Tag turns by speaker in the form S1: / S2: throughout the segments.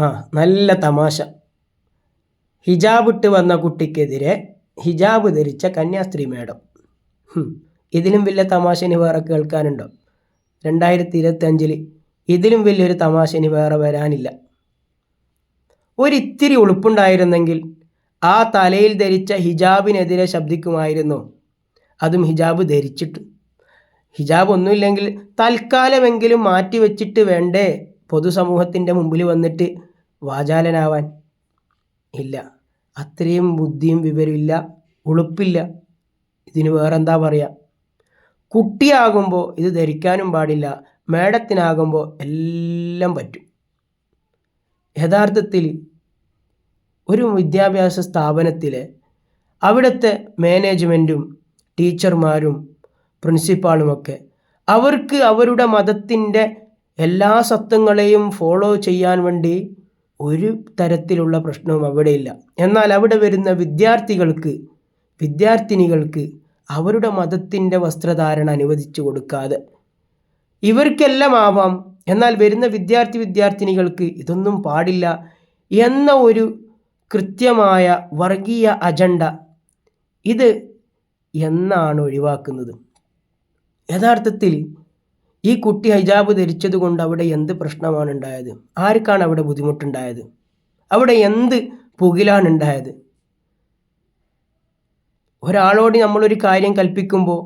S1: ആ നല്ല തമാശ. ഹിജാബ് ഇട്ട് വന്ന കുട്ടിക്കെതിരെ ഹിജാബ് ധരിച്ച കന്യാസ്ത്രീ മേഡം. ഇതിലും വലിയ തമാശ ഇനി വേറെ കേൾക്കാനുണ്ടോ? രണ്ടായിരത്തി ഇരുപത്തി അഞ്ചിൽ ഇതിലും വലിയൊരു തമാശ ഇനി വേറെ വരാനില്ല. ഒരിത്തിരി ഉളുപ്പുണ്ടായിരുന്നെങ്കിൽ ആ തലയിൽ ധരിച്ച ഹിജാബിനെതിരെ ശബ്ദിക്കുമായിരുന്നു. അതും ഹിജാബ് ധരിച്ചിട്ട്. ഹിജാബ് ഒന്നുമില്ലെങ്കിൽ തൽക്കാലമെങ്കിലും മാറ്റി വെച്ചിട്ട് വേണ്ടേ? പൊതുസമൂഹത്തിന്റെ മുമ്പിൽ വന്നിട്ട് വാചാലനാവാൻ ഇല്ല. അത്രയും ബുദ്ധിയും വിവരമില്ല ഉളുപ്പില്ല. ഇതിന് വേറെന്താ പറയുക കുട്ടിയാകുമ്പോൾ ഇത് ധരിക്കാനും പാടില്ല. മേടത്തിനാകുമ്പോൾ എല്ലാം പറ്റും. യഥാർത്ഥത്തിൽ ഒരു വിദ്യാഭ്യാസ സ്ഥാപനത്തിൽ അവിടുത്തെ മാനേജ്മെന്റും ടീച്ചർമാരും പ്രിൻസിപ്പാളുമൊക്കെ അവർക്ക് അവരുടെ മതത്തിന്റെ എല്ലാ സത്വങ്ങളെയും ഫോളോ ചെയ്യാൻ വേണ്ടി ഒരു തരത്തിലുള്ള പ്രശ്നവും അവിടെയില്ല എന്നാൽ അവിടെ വരുന്ന വിദ്യാർത്ഥികൾക്ക് വിദ്യാർത്ഥിനികൾക്ക് അവരുടെ മതത്തിന്റെ വസ്ത്രധാരണ അനുവദിച്ചു കൊടുക്കാതെ ഇവർക്കെല്ലാം ആവാം. എന്നാൽ വരുന്ന വിദ്യാർത്ഥി വിദ്യാർത്ഥിനികൾക്ക് ഇതൊന്നും പാടില്ല എന്ന ഒരു കൃത്യമായ വർഗീയ അജണ്ട ഇത് എന്നാണ് ഒഴിവാക്കുന്നത്. യഥാർത്ഥത്തിൽ ഈ കുട്ടി ഹൈജാബ് ധരിച്ചത് കൊണ്ട് അവിടെ എന്ത് പ്രശ്നമാണ് ഉണ്ടായത്? ആർക്കാണ് അവിടെ ബുദ്ധിമുട്ടുണ്ടായത്? അവിടെ എന്ത് പുകിലാണ് ഉണ്ടായത്? ഒരാളോട് നമ്മളൊരു കാര്യം കൽപ്പിക്കുമ്പോൾ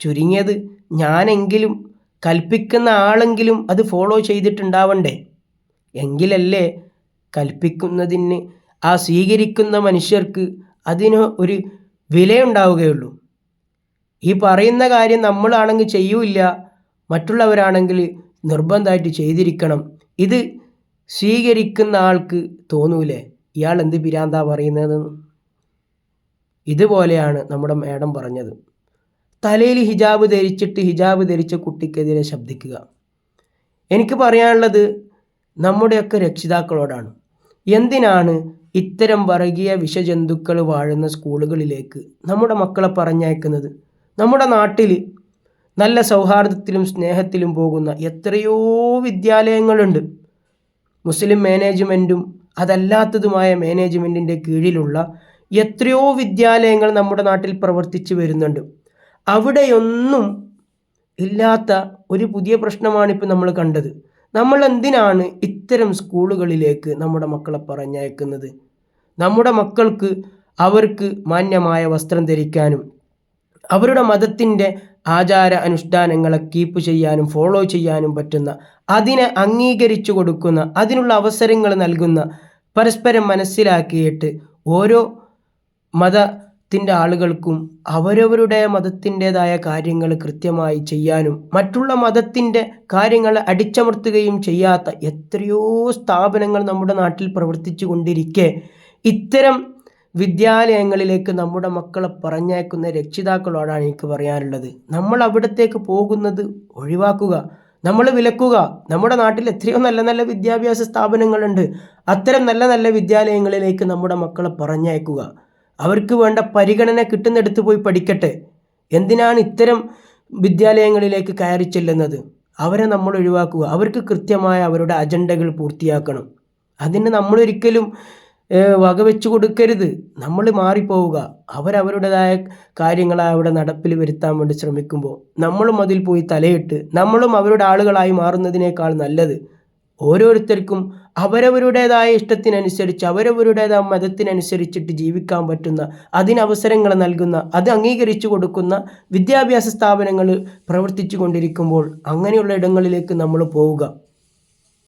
S1: ചുരുങ്ങിയത് ഞാനെങ്കിലും കൽപ്പിക്കുന്ന ആളെങ്കിലും അത് ഫോളോ ചെയ്തിട്ടുണ്ടാവണ്ടേ? എങ്കിലല്ലേ കൽപ്പിക്കുന്നതിന് ആ സ്വീകരിക്കുന്ന മനുഷ്യർക്ക് അതിന് ഒരു വിലയുണ്ടാവുകയുള്ളൂ. ഈ പറയുന്ന കാര്യം നമ്മളാണെങ്കിൽ ചെയ്യൂല മറ്റുള്ളവരാണെങ്കിൽ നിർബന്ധമായിട്ട് ചെയ്തിരിക്കണം. ഇത് സ്വീകരിക്കുന്ന ആൾക്ക് തോന്നൂലേ? ഇയാൾ എന്ത് പിരാന്താ പറയുന്നതെന്ന്? ഇതുപോലെയാണ് നമ്മുടെ മേഡം പറഞ്ഞത്. തലയിൽ ഹിജാബ് ധരിച്ചിട്ട് ഹിജാബ് ധരിച്ച കുട്ടിക്കെതിരെ ശബ്ദിക്കുക. എനിക്ക് പറയാനുള്ളത് നമ്മുടെയൊക്കെ രക്ഷിതാക്കളോടാണ്. എന്തിനാണ് ഇത്തരം വർഗീയ വിഷജന്തുക്കൾ വാഴുന്ന സ്കൂളുകളിലേക്ക് നമ്മുടെ മക്കളെ പറഞ്ഞയക്കുന്നത്? നമ്മുടെ നാട്ടിൽ നല്ല സൗഹാർദ്ദത്തിലും സ്നേഹത്തിലും പോകുന്ന എത്രയോ വിദ്യാലയങ്ങളുണ്ട്. മുസ്ലിം മാനേജ്മെന്റും അതല്ലാത്തതുമായ മാനേജ്മെന്റിന്റെ കീഴിലുള്ള എത്രയോ വിദ്യാലയങ്ങൾ നമ്മുടെ നാട്ടിൽ പ്രവർത്തിച്ചു വരുന്നുണ്ട്. അവിടെയൊന്നും ഇല്ലാത്ത ഒരു പുതിയ പ്രശ്നമാണിപ്പോൾ നമ്മൾ കണ്ടത്. നമ്മൾ എന്തിനാണ് ഇത്തരം സ്കൂളുകളിലേക്ക് നമ്മുടെ മക്കളെ പറഞ്ഞയക്കുന്നത്? നമ്മുടെ മക്കൾക്ക് അവർക്ക് മാന്യമായ വസ്ത്രം ധരിക്കാനും അവരുടെ മതത്തിന്റെ ആചാര അനുഷ്ഠാനങ്ങളെ കീപ്പ് ചെയ്യാനും ഫോളോ ചെയ്യാനും പറ്റുന്ന അതിനെ അംഗീകരിച്ചു കൊടുക്കുന്ന അതിനുള്ള അവസരങ്ങൾ നൽകുന്ന പരസ്പരം മനസ്സിലാക്കിയിട്ട് ഓരോ മതത്തിന്റെ ആളുകൾക്കും അവരവരുടെ മതത്തിന്റെതായ കാര്യങ്ങൾ കൃത്യമായി ചെയ്യാനും മറ്റുള്ള മതത്തിന്റെ കാര്യങ്ങൾ അടിച്ചമർത്തുകയും ചെയ്യാത്ത എത്രയോ സ്ഥാപനങ്ങൾ നമ്മുടെ നാട്ടിൽ പ്രവർത്തിച്ചു കൊണ്ടിരിക്കെ. ഇത്തരം വിദ്യാലയങ്ങളിലേക്ക് നമ്മുടെ മക്കളെ പറഞ്ഞയക്കുന്ന രക്ഷിതാക്കളോടാണ് എനിക്ക് പറയാനുള്ളത്. നമ്മൾ അവിടത്തേക്ക് പോകുന്നത് ഒഴിവാക്കുക നമ്മൾ വിലക്കുക. നമ്മുടെ നാട്ടിൽ എത്രയോ നല്ല നല്ല വിദ്യാഭ്യാസ സ്ഥാപനങ്ങളുണ്ട്. അത്തരം നല്ല നല്ല വിദ്യാലയങ്ങളിലേക്ക് നമ്മുടെ മക്കളെ പറഞ്ഞയക്കുക. അവർക്ക് വേണ്ട പരിഗണന കിട്ടുന്നിടത്ത് പോയി പഠിക്കട്ടെ. എന്തിനാണ് ഇത്തരം വിദ്യാലയങ്ങളിലേക്ക് കയറി ചെല്ലുന്നത്? അവരെ നമ്മൾ ഒഴിവാക്കുക. അവർക്ക് കൃത്യമായ അവരുടെ അജണ്ടകൾ പൂർത്തിയാക്കണം. അതിന് നമ്മളൊരിക്കലും വകവെച്ചു കൊടുക്കരുത്. നമ്മൾ മാറിപ്പോവുക. അവരവരുടേതായ കാര്യങ്ങൾ അവിടെ നടപ്പിൽ വരുത്താൻ വേണ്ടി ശ്രമിക്കുമ്പോൾ നമ്മളും അതിൽ പോയി തലയിട്ട് നമ്മളും അവരുടെ ആളുകളായി മാറുന്നതിനേക്കാൾ നല്ലത് ഓരോരുത്തർക്കും അവരവരുടേതായ ഇഷ്ടത്തിനനുസരിച്ച് അവരവരുടേതായ മതത്തിനനുസരിച്ചിട്ട് ജീവിക്കാൻ പറ്റുന്ന അതിനവസരങ്ങൾ നൽകുന്ന അത് അംഗീകരിച്ചു കൊടുക്കുന്ന വിദ്യാഭ്യാസ സ്ഥാപനങ്ങൾ പ്രവർത്തിച്ചു കൊണ്ടിരിക്കുമ്പോൾ അങ്ങനെയുള്ള ഇടങ്ങളിലേക്ക് നമ്മൾ പോവുക.